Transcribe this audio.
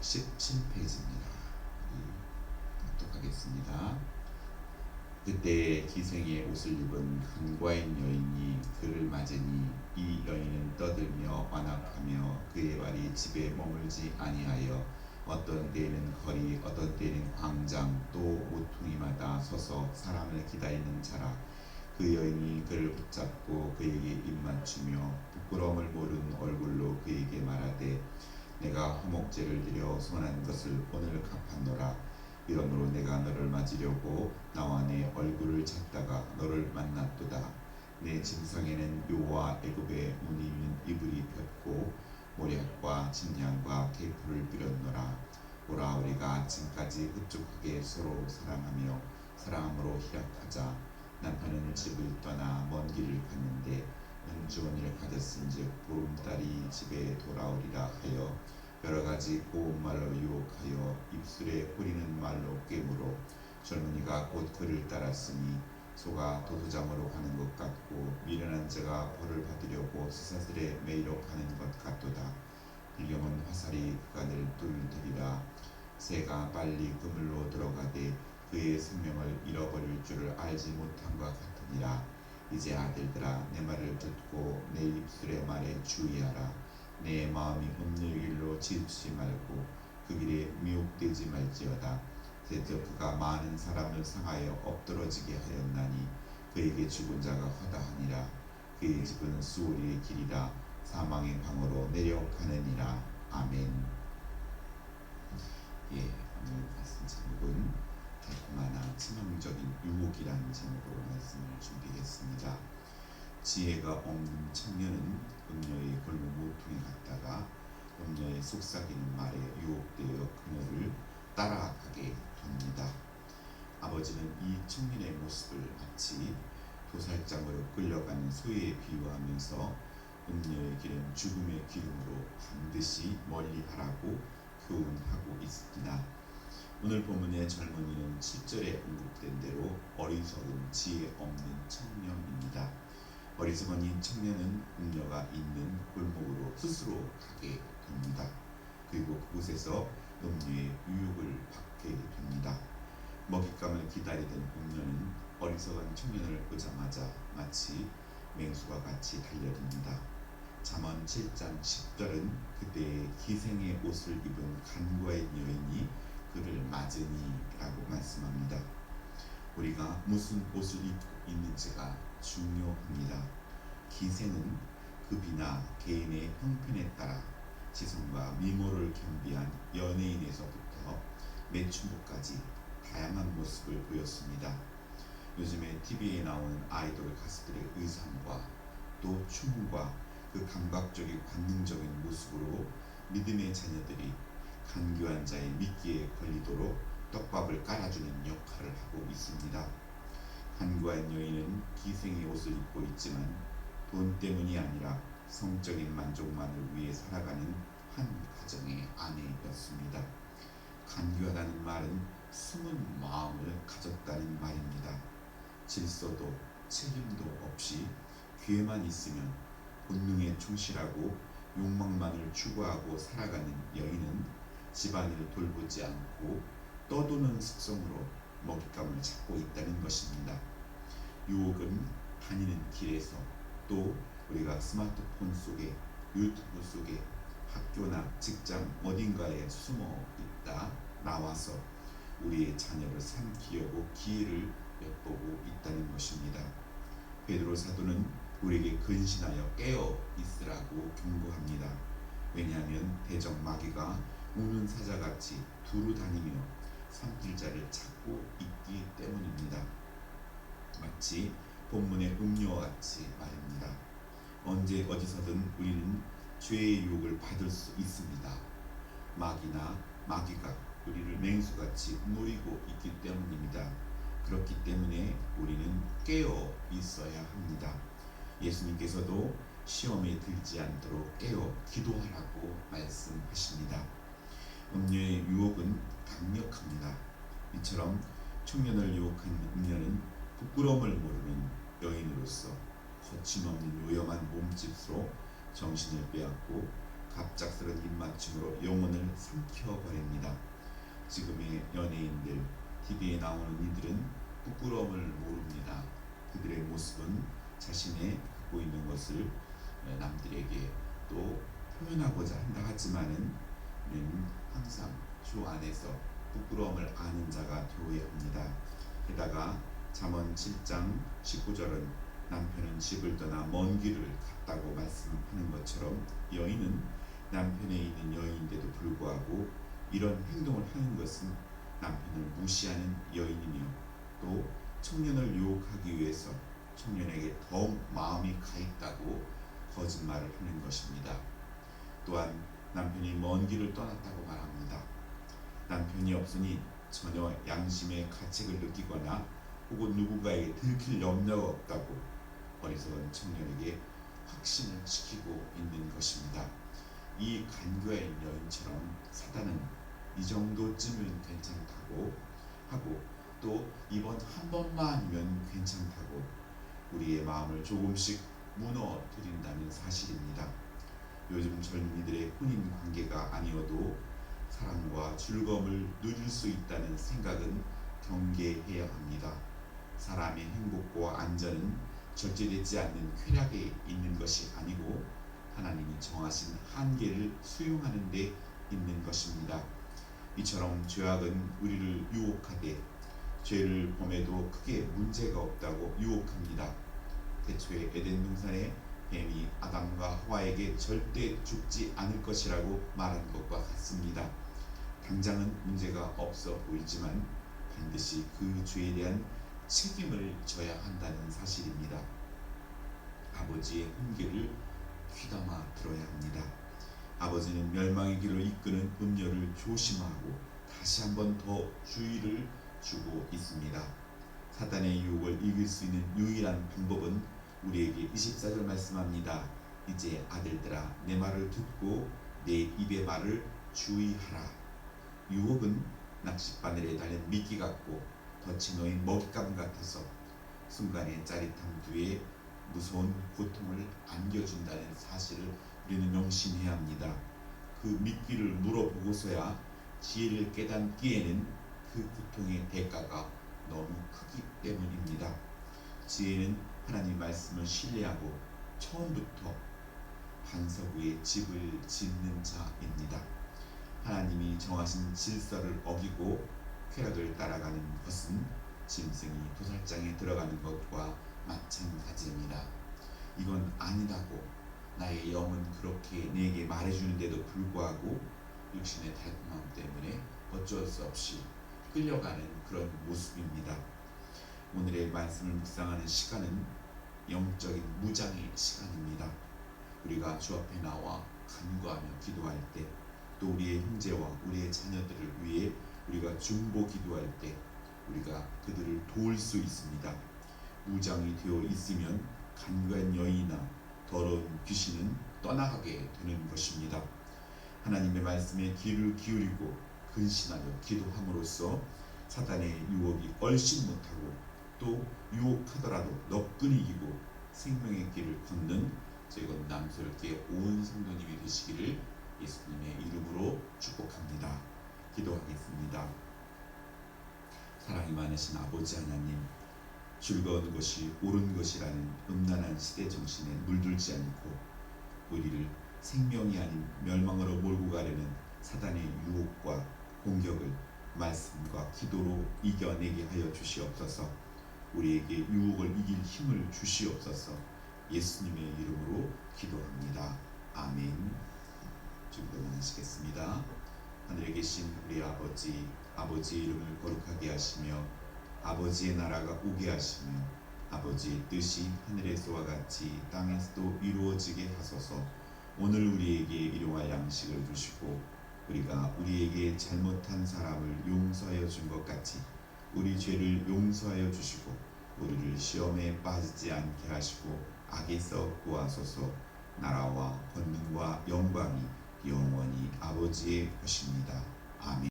117페이지입니다. 똑하겠습니다. 그때 기생의 옷을 입은 한과인 여인이 그를 맞으니 이 여인은 떠들며 완악하며 그의 말이 집에 머물지 아니하여 어떤 때에는 거리 어떤 때에는 광장 또 모퉁이마다 서서 사람을 기다리는 자라 그 여인이 그를 붙잡고 그에게 입맞추며 부끄러움을 모르는 얼굴로 그에게 말하되 내가 화목제를 드려 손한 것을 오늘 갚았노라. 이러므로 내가 너를 맞으려고 나와 내 얼굴을 찾다가 너를 만났도다. 내 짐상에는 요와 애굽의 무늬 있는 이불이 폈고 모략과 진양과 계풀을 빌었노라. 오라 우리가 아침까지 흡족하게 서로 사랑하며 사랑함으로 희락하자. 남편은 집을 떠나 먼 길을 갔는데 은주원이를 가졌은즉 보름달이 집에 돌아오리라 하여 여러 가지 고운 말로 유혹하여 입술에 뿌리는 말로 꿰물어 젊은이가 곧 그를 따랐으니 소가 도두장으로 가는 것 같고 미련한 자가 벌을 받으려고 스사슬에 매이러 가는 것 같도다. 빌경은 화살이 그간을 뚫으리라 새가 빨리 그물로 들어가되 그의 생명을 잃어버릴 줄을 알지 못한 것 같으니라. 이제 아들들아 내 말을 듣고 내 입술의 말에 주의하라 내 마음이 없는 길로 치우치지 말고 그 길에 미혹되지 말지어다. 대저 그가 많은 사람을 상하여 엎드러지게 하였나니 그에게 죽은 자가 허다하니라. 그의 집은 수오리의 길이라 사망의 방으로 내려가느니라. 아멘. 예 오늘 말씀 제목은 달콤하나 치명적인 유혹이라는 제목으로 말씀을 준비했습니다 지혜가 없는 청년은 음녀의 골목 모퉁이 갔다가 음녀의 속삭이는 말에 유혹되어 그녀를 따라가게 됩니다. 아버지는 이 청년의 모습을 마치 도살장으로 끌려가는 소에 비유하면서 음녀의 길은 죽음의 기름으로 반드시 멀리하라고 교훈하고 있습니다. 오늘 본문의 젊은이는 7절에 언급된 대로 어리석은 지혜 없는 청년입니다. 어리석은 청년은 음녀가 있는 골목으로 스스로 가게 됩니다. 그리고 그곳에서 음녀의 유혹을 받게 됩니다. 먹잇감을 기다리던 음녀는 어리석은 청년을 보자마자 마치 맹수와 같이 달려듭니다. 잠언 7장 10절은 그때 기생의 옷을 입은 간과의 여인이 그를 맞으니라고 말씀합니다. 우리가 무슨 옷을 입고 있는지가 중요합니다. 기세는 급이나 개인의 형편에 따라 지성과 미모를 겸비한 연예인에서부터 매춘부까지 다양한 모습을 보였습니다. 요즘에 TV에 나오는 아이돌 가수들의 의상과 또 춤과 그 감각적인 관능적인 모습으로 믿음의 자녀들이 간교한 자의 미끼에 걸리도록 떡밥을 깔아주는 역할을 하고 있습니다. 간과한 여인은 기생의 옷을 입고 있지만 돈 때문이 아니라 성적인 만족만을 위해 살아가는 한 가정의 아내였습니다. 간교하다는 말은 숨은 마음을 가졌다는 말입니다. 질서도 책임도 없이 귀에만 있으면 본능에 충실하고 욕망만을 추구하고 살아가는 여인은 집안일을 돌보지 않고 떠도는 습성으로 먹잇감을 찾고 있다는 것입니다. 유혹은 다니는 길에서 또 우리가 스마트폰 속에 유튜브 속에 학교나 직장 어딘가에 숨어 있다 나와서 우리의 자녀를 삼키려고 기회를 엿보고 있다는 것입니다. 베드로 사도는 우리에게 근신하여 깨어 있으라고 경고합니다. 왜냐하면 대적 마귀가 우는 사자같이 두루 다니며 삼킬 자를 찾고 있기 때문입니다. 마치 본문의 음료와 같이 말입니다. 언제 어디서든 우리는 죄의 유혹을 받을 수 있습니다. 마귀나 마귀가 우리를 맹수같이 노리고 있기 때문입니다. 그렇기 때문에 우리는 깨어 있어야 합니다. 예수님께서도 시험에 들지 않도록 깨어 기도하라고 말씀하십니다. 음녀의 유혹은 강력합니다. 이처럼 청년을 유혹한 음녀는 부끄러움을 모르는 여인으로서 거침없는 요염한 몸짓으로 정신을 빼앗고 갑작스런 입맞춤으로 영혼을 삼켜버립니다. 지금의 연예인들, TV에 나오는 이들은 부끄러움을 모릅니다. 그들의 모습은 자신의 갖고 있는 것을 남들에게 또 표현하고자 한다 하지만은 항상 주 안에서 부끄러움을 아는 자가 되어야 합니다. 게다가 잠언 7장 19절은 남편은 집을 떠나 먼 길을 갔다고 말씀하는 것처럼 여인은 남편에 있는 여인인데도 불구하고 이런 행동을 하는 것은 남편을 무시하는 여인이며 또 청년을 유혹하기 위해서 청년에게 더욱 마음이 가 있다고 거짓말을 하는 것입니다. 또한 남편이 먼 길을 떠났다고 말합니다. 남편이 없으니 전혀 양심의 가책을 느끼거나 혹은 누군가에게 들킬 염려가 없다고 어리석은 청년에게 확신을 시키고 있는 것입니다. 이 간교한 여인처럼 사단은 이 정도쯤은 괜찮다고 하고 또 이번 한 번만이면 괜찮다고 우리의 마음을 조금씩 무너뜨린다는 사실입니다. 요즘 젊은이들의 혼인 관계가 아니어도 사랑과 즐거움을 누릴 수 있다는 생각은 경계해야 합니다. 사람의 행복과 안전은 절제되지 않는 쾌락에 있는 것이 아니고 하나님이 정하신 한계를 수용하는 데 있는 것입니다. 이처럼 죄악은 우리를 유혹하되 죄를 범해도 크게 문제가 없다고 유혹합니다. 대초에 에덴 동산에 뱀이 아담과 하와에게 절대 죽지 않을 것이라고 말한 것과 같습니다. 당장은 문제가 없어 보이지만 반드시 그 죄에 대한 책임을 져야 한다는 사실입니다. 아버지의 훈계를 귀담아 들어야 합니다. 아버지는 멸망의 길로 이끄는 음녀를 조심하고 다시 한번 더 주의를 주고 있습니다. 사단의 유혹을 이길 수 있는 유일한 방법은 우리에게 24절 말씀합니다. 이제 아들들아 내 말을 듣고 내 입의 말을 주의하라. 유혹은 낚싯바늘에 달린 미끼 같고 덫에 놓인 먹잇감 같아서 순간의 짜릿함 뒤에 무서운 고통을 안겨준다는 사실을 우리는 명심해야 합니다. 그 미끼를 물어보고서야 지혜를 깨닫기에는 그 고통의 대가가 너무 크기 때문입니다. 지혜는 하나님 말씀을 신뢰하고 처음부터 반석 위에 집을 짓는 자입니다. 하나님이 정하신 질서를 어기고 쾌락을 따라가는 것은 짐승이 도살장에 들어가는 것과 마찬가지입니다. 이건 아니다고 나의 영은 그렇게 내게 말해주는데도 불구하고 육신의 달콤함 때문에 어쩔 수 없이 끌려가는 그런 모습입니다. 오늘의 말씀을 묵상하는 시간은 영적인 무장의 시간입니다. 우리가 주 앞에 나와 간구하며 기도할 때, 또 우리의 형제와 우리의 자녀들을 위해 우리가 중보 기도할 때, 우리가 그들을 도울 수 있습니다. 무장이 되어 있으면 간과한 여인이나 더러운 귀신은 떠나가게 되는 것입니다. 하나님의 말씀에 귀를 기울이고 근신하여 기도함으로써 사단의 유혹이 얼씬 못하고 또 유혹하더라도 너끈히 이기고 생명의 길을 걷는 즐거운 남스럽게 온 성도님이 되시기를 예수님의 이름으로 축복합니다. 기도하겠습니다. 사랑이 많으신 아버지 하나님 즐거운 것이 옳은 것이라는 음란한 시대 정신에 물들지 않고 우리를 생명이 아닌 멸망으로 몰고 가려는 사단의 유혹과 공격을 말씀과 기도로 이겨내게 하여 주시옵소서. 우리에게 유혹을 이길 힘을 주시옵소서. 예수님의 이름으로 기도합니다. 아멘. 기도하시겠습니다. 하늘에 계신 우리 아버지, 아버지의 이름을 거룩하게 하시며 아버지의 나라가 오게 하시며 아버지의 뜻이 하늘에서와 같이 땅에서도 이루어지게 하소서. 오늘 우리에게 일용할 양식을 주시고 우리가 우리에게 잘못한 사람을 용서하여 준 것 같이 우리 죄를 용서하여 주시고 우리를 시험에 빠지지 않게 하시고 악에서 구하소서. 나라와 권능과 영광이 영원히 아버지의 것입니다. 아멘.